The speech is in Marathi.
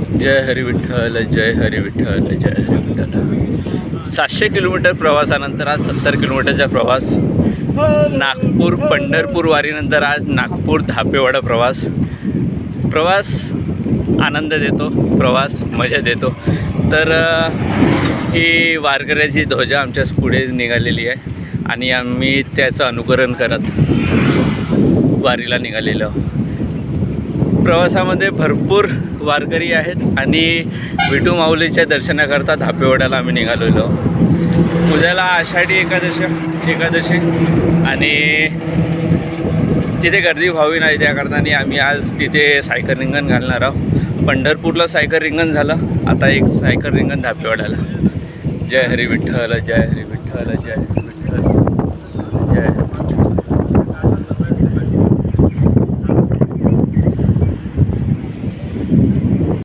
जय हरी विठ्ठल जय हरी विठ्ठल जय हरी विठ्ठल. सातशे किलोमीटर प्रवासानंतर आज सत्तर किलोमीटरचा प्रवास. नागपूर पंढरपूर वारीनंतर आज नागपूर धापेवाडा प्रवास. प्रवास आनंद देतो प्रवास मजा देतो. तर ही वारकऱ्याची ध्वजा आमच्या पुढे निघालेली आहे आणि आम्ही त्याचं अनुकरण करत वारीला निघालेलो. आहोत. प्रवासामध्ये भरपूर वारकरी आहेत आणि विटू माऊलीच्या दर्शनाकरता धापेवाड्याला आम्ही निघालेलो. उद्याला आषाढी एकादशी एकादशी आणि तिथे गर्दी व्हावी नाही त्या कारणाने आम्ही आज तिथे सायकल रिंगण घालणार आहोत. पंढरपूरला सायकल रिंगण झालं आता एक सायकल रिंगण धापेवाड्याला. जय हरी विठ्ठल जय हरी विठ्ठल जय